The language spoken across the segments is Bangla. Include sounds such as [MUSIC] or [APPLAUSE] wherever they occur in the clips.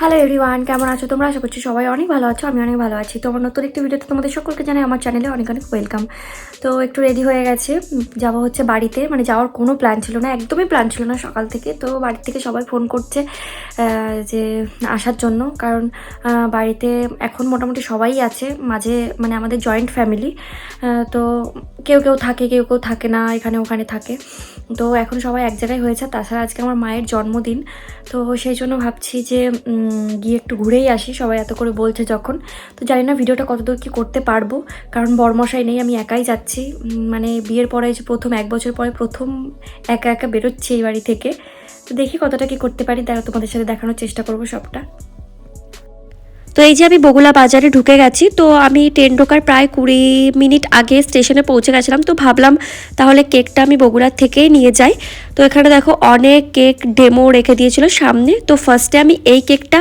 হ্যালো এভরিওয়ান কেমন আছো তোমরা? আশা করছি সবাই অনেক ভালো আছো, আমি অনেক ভালো আছি। তো আমার নতুন একটি ভিডিওতে তোমাদের সকলকে জানাই আমার চ্যানেলে অনেক অনেক ওয়েলকাম তো একটু রেডি হয়ে গেছে। যাওয়া হচ্ছে বাড়িতে। মানে যাওয়ার কোনো প্ল্যান ছিল না, একদমই প্ল্যান ছিল না সকাল থেকে। তো বাড়ি থেকে সবাই ফোন করছে যে আসার জন্য। কারণ বাড়িতে এখন মোটামুটি সবাই আছে, মাঝে মানে আমাদের জয়েন্ট ফ্যামিলি তো কেউ কেউ থাকে, কেউ কেউ থাকে না, এখানে ওখানে থাকে। তো এখন সবাই এক জায়গায় হয়েছে, তাছাড়া আজকে আমার মায়ের জন্মদিন। তো সেই জন্য ভাবছি যে গিয়ে একটু ঘুরেই আসি, সবাই এত করে বলছে যখন। তো জানি না ভিডিওটা কতদূর কি করতে পারব, কারণ বরমশাই নেই, আমি একাই যাচ্ছি। মানে বিয়ের পরে যে প্রথম, এক বছর পরে প্রথম একা একা বেরোচ্ছি এই বাড়ি থেকে। তো দেখি কতটা কি করতে পারি তারা তোমাদের সাথে দেখানোর চেষ্টা করব সবটা। তো এই যে আমি বগুলা বাজারে ঢুকে গেছি, তো আমি ট্রেন ঢোকার প্রায় কুড়ি মিনিট আগে স্টেশনে পৌঁছে গেছিলাম। তো ভাবলাম তাহলে কেকটা আমি বগুড়ার থেকেই নিয়ে যাই। তো এখানে দেখো অনেক কেক ডেমো রেখে দিয়েছিল সামনে। তো ফার্স্টে আমি এই কেকটা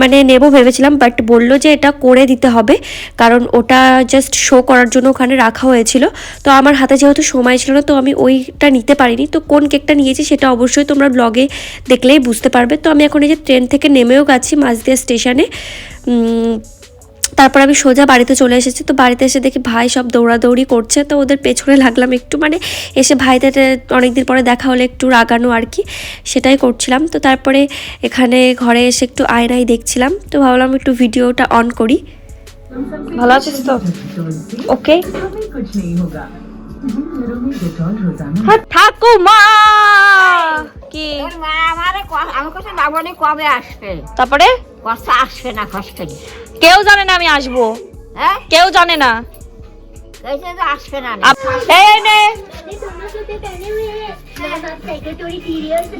মানে নেব ভেবেছিলাম বাট বলল যে এটা করে দিতে হবে, কারণ ওটা জাস্ট শো করার জন্য ওখানে রাখা হয়েছিল। তো আমার হাতে যেহেতু সময় ছিল না, তো আমি ওইটা নিতে পারিনি। তো কোন কেকটা নিয়েছি সেটা অবশ্যই তোমরা ব্লগে দেখলেই বুঝতে পারবে। তো আমি এখন এই যে ট্রেন থেকে নেমেও গেছি মাঝদিয়া স্টেশনে তারপর আমি সোজা বাড়িতে চলে এসেছি। তো বাড়িতে এসে দেখি ভাই সব দৌড়াদৌড়ি করছে। তো ওদের পেছনে লাগলাম একটু মানে এসে ভাইদের অনেকদিন পরে দেখা হলে একটু রাগানো আর কি সেটাই করছিলাম। তো তারপরে এখানে ঘরে এসে একটু আয়নাই দেখছিলাম। তো ভাবলাম একটু ভিডিওটা অন করি। ভালো আছিস তো? ওকে। হ্যাঁ, ঠাকুমা! কি? তারপরে? আসবে না কষ্ট কেউ জানে না আমি আসব। হ্যাঁ? কেউ জানে না। এই নে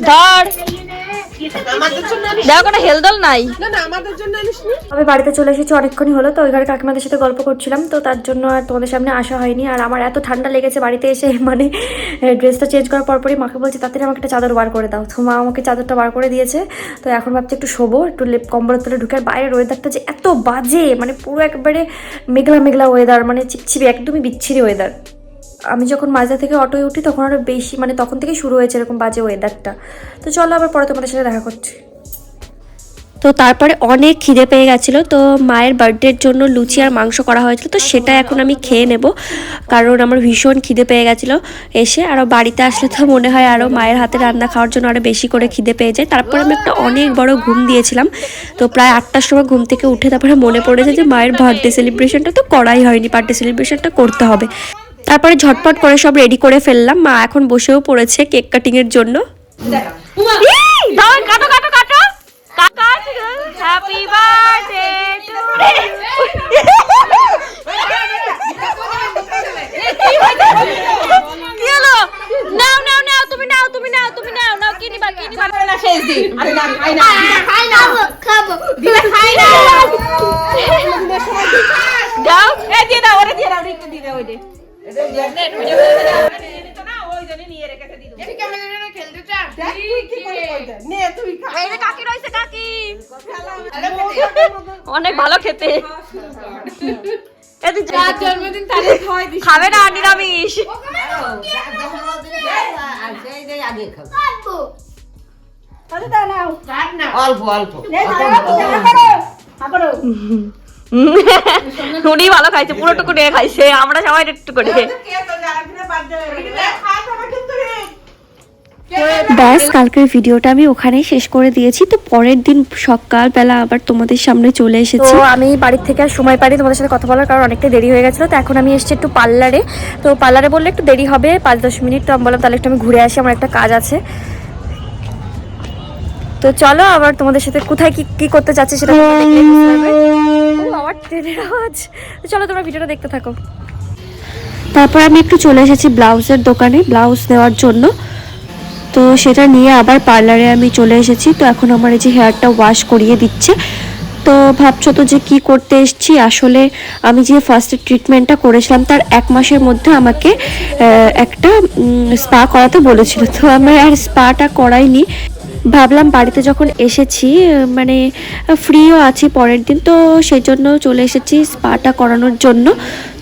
ধর। হেলদল নাই। আমি বাড়িতে চলে এসেছি অনেকক্ষণই হলো তো ওই ঘরে কাকিমাদের সাথে গল্প করছিলাম তো তার জন্য আর তোমাদের সামনে আসা হয়নি আর আমার এত ঠান্ডা লেগেছে বাড়িতে এসে [LAUGHS] মানে ড্রেসটা চেঞ্জ করার পরপরই মাকে বলছি তাড়াতাড়ি আমাকে একটা চাদর বার করে দাও। তো মা আমাকে চাদরটা বার করে দিয়েছে তো এখন ভাবছি একটু শোবো একটু লেপ কম্বলের তলে ঢুকে আর বাইরের ওয়েদারটা যে এত বাজে মানে পুরো একবারে মেঘলা মেঘলা ওয়েদার মানে চিপচিপি একদমই বিচ্ছিরি ওয়েদার আমি যখন মাঝদা থেকে অটোয় উঠি, তখন আরও বেশি মানে তখন থেকে শুরু হয়েছে এরকম বাজে ওয়েদারটা তো চলো আবার পরে তোমাদের সাথে দেখা করছি। তো তারপরে অনেক খিদে পেয়ে গেছিল। তো মায়ের বার্থডের জন্য লুচি আর মাংস করা হয়েছিল। তো সেটা এখন আমি খেয়ে নেব। কারণ আমার ভীষণ খিদে পেয়ে গেছিল এসে। আরও বাড়িতে আসলে তো মনে হয় আরও মায়ের হাতে রান্না খাওয়ার জন্য আরও বেশি করে খিদে পেয়ে যায়। তারপর আমি একটা অনেক বড় ঘুম দিয়েছিলাম। তো প্রায় আটটার সময় ঘুম থেকে উঠে তারপরে মনে পড়েছে যে মায়ের বার্থডে সেলিব্রেশনটা তো করাই হয়নি। বার্থডে সেলিব্রেশনটা করতে হবে। তারপরে ঝটপট করে সব রেডি করে ফেললাম। মা এখন বসেও পড়েছে কেক কাটিংয়ের জন্য এই, দাও, কাটো কাটো কাটো হ্যাপি বার্থডে কি হলো নাও নাও নাও তুমি নাও তুমি নাও তুমি নাও নাও কি নিবা কি নিবা দাও। এ দিয়ে দাও ওরে দিয়ে দাও রিকটা দিয়ে দাও ওই দে। এই যে কাকি রয়েছে কাকি। অনেক ভালো খেতে। খাবে না নিরামিষ। অল্প। অল্প উনি ভালো খাইছে পুরোটুকু নিয়ে খাইছে আমরা সবাই একটু করে। ব্যাস কালকের ভিডিওটা আমি ওখানেই শেষ করে দিয়েছি। তো পরের দিন সকালবেলা আবার তোমাদের সামনে চলে এসেছি। তো আমি বাড়ির থেকে আর সময় পাইনি তোমাদের সাথে কথা বলার কারণ অনেকটা দেরি হয়ে গেছিল। তো এখন আমি এসেছি একটু পার্লারে। তো পার্লারে বললে একটু দেরি হবে পাঁচ দশ মিনিট। তো আমি বললাম তাহলে একটু আমি ঘুরে আসি আমার একটা কাজ আছে। তো চলো আবার তোমাদের সাথে কোথায় কি কি করতে চাচ্ছি সেটা আবার ট্রেনের আওয়াজ। তো চলো তোমরা ভিডিওটা দেখতে থাকো। তারপর আমি একটু চলে এসেছি ব্লাউজের দোকানে ব্লাউজ নেওয়ার জন্য। তো সেটা নিয়ে আবার পার্লারে আমি চলে এসেছি। তো এখন আমার এই যে হেয়ারটা ওয়াশ করিয়ে দিচ্ছে। তো ভাবছ তো যে কি করতে এসেছি? আসলে আমি যে ফার্স্ট ট্রিটমেন্টটা করেছিলাম, তার এক মাসের মধ্যে আমাকে একটা স্পা করাতে বলেছিল। তো আমি আর স্পাটা করাইনি। ভাবলাম বাড়িতে যখন এসেছি মানে ফ্রিও আছি পরের দিন তো সেই জন্য চলে এসেছি স্পাটা করানোর জন্য।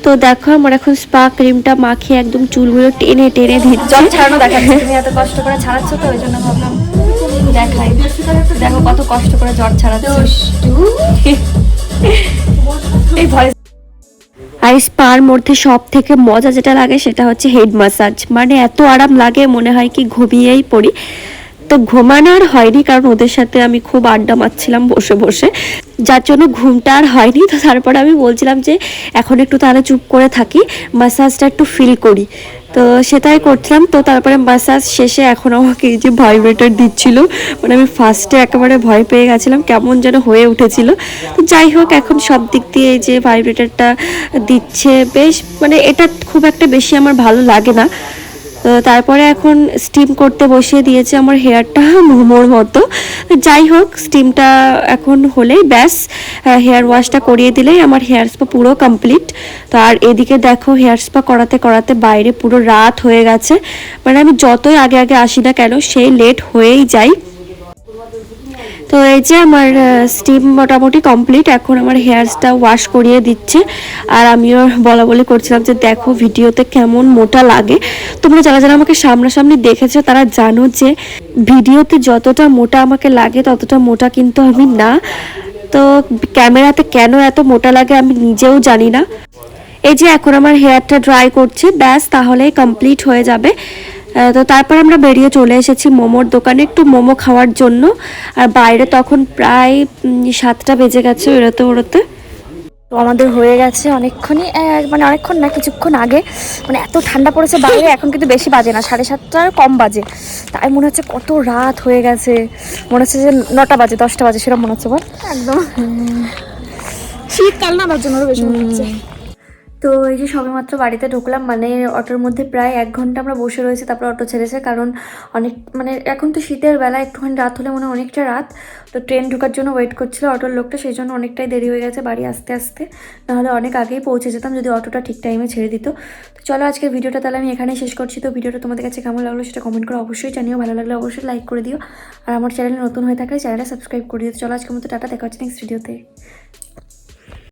তো দেখো আমার এখন স্পা ক্রিমটা মাখিয়ে একদম চুলগুলো টেনে টেনে দিচ্ছে ছাড়ানো দেখাচ্ছে তুমি এত কষ্ট করে ছাড়াচ্ছ তো ওই জন্য ভাবলাম দেখাই। দেখো কত কষ্ট করে জ্বর ছাড়াচ্ছে। এই ভয়েস আর স্পার মধ্যে সব থেকে মজা যেটা লাগে সেটা হচ্ছে হেড ম্যাসাজ মানে এত আরাম লাগে মনে হয় কি ঘুমিয়েই পড়ি। তো ঘুমানো আর হয়নি, কারণ ওদের সাথে আমি খুব আড্ডা মারছিলাম বসে বসে। যার জন্য ঘুমটা আর হয়নি, তো তারপরে আমি বলছিলাম যে, এখন একটু তাহলে চুপ করে থাকি ম্যাসাজটা একটু ফিল করি। তো সেটাই করছিলাম, তো তারপরে ম্যাসাজ শেষে এখন আমাকে এই যে ভাইব্রেটার দিচ্ছিল মানে আমি ফার্স্টে একেবারে ভয় পেয়ে গেছিলাম, কেমন যেন হয়ে উঠেছিল। তো যাই হোক, এখন সব দিক দিয়ে এই যে ভাইব্রেটারটা দিচ্ছে, বেশ মানে এটা খুব একটা বেশি আমার ভালো লাগে না। তো তারপরে এখন স্টিম করতে বসিয়ে দিয়েছে আমার হেয়ারটা মোমোর মতো। যাই হোক স্টিমটা এখন হলেই ব্যাস হেয়ার ওয়াশটা করিয়ে দিলেই আমার হেয়ার স্পা পুরো কমপ্লিট তো আর এদিকে দেখো হেয়ার স্পা করাতে করাতে বাইরে পুরো রাত হয়ে গেছে। মানে আমি যতই আগে আগে আসি না কেন, সেই লেট হয়েই যাই। তো এই যে আমার স্টিম মোটামুটি কমপ্লিট এখন আমার হেয়ারসটা ওয়াশ করিয়ে দিচ্ছে। আর আমিও বলা বলি করছিলাম যে দেখো ভিডিওতে কেমন মোটা লাগে। তোমরা যারা যারা আমাকে সামনাসামনি দেখেছ, তারা জানো যে ভিডিওতে যতটা মোটা আমাকে লাগে, ততটা মোটা কিন্তু আমি না। তো ক্যামেরাতে কেন এত মোটা লাগে আমি নিজেও জানি না। এই যে এখন আমার হেয়ারটা ড্রাই করছে, ব্যাস তাহলেই কমপ্লিট হয়ে যাবে। তো তারপর আমরা বেরিয়ে চলে এসেছি মোমোর দোকানে একটু মোমো খাওয়ার জন্য। আর বাইরে তখন প্রায় সাতটা বেজে গেছে বেরোতে বেরোতে। তো আমাদের হয়ে গেছে অনেকক্ষণই মানে অনেকক্ষণ না কিছুক্ষণ আগে। মানে এত ঠান্ডা পড়েছে বাইরে এখন কিন্তু বেশি বাজে না সাড়ে সাতটার কম বাজে। তাই মনে হচ্ছে কত রাত হয়ে গেছে। মনে হচ্ছে যে নটা বাজে দশটা বাজে সেরকম মনে হচ্ছে বল? একদম। শীতকাল না তার জন্য বেশি মনে হচ্ছে। তো এই যে সবেমাত্র বাড়িতে ঢুকলাম মানে অটোর মধ্যে প্রায় এক ঘণ্টা আমরা বসে রয়েছি তারপর অটো ছেড়েছে কারণ অনেক মানে এখন তো শীতের বেলা, একটুখানি রাত হলে মনে অনেকটা রাত। তো ট্রেন ঢোকার জন্য ওয়েট করছিল অটোর লোকটা, সেই জন্য অনেকটাই দেরি হয়ে গেছে বাড়ি আসতে আসতে। নাহলে অনেক আগেই পৌঁছে যেতাম যদি অটোটা ঠিক টাইমে ছেড়ে দিত। তো চলো আজকের ভিডিওটা তাহলে আমি এখানেই শেষ করছি। তো ভিডিওটা তোমাদের কাছে কেমন লাগল সেটা কমেন্ট করে অবশ্যই জানিও। ভালো লাগলে অবশ্যই লাইক করে দিও। আর আমার চ্যানেলে নতুন হয়ে থাকলে চ্যানেলটা সাবস্ক্রাইব করে দিও। চলো আজকের মতো টাটা, দেখা হচ্ছে নেক্সট ভিডিওতে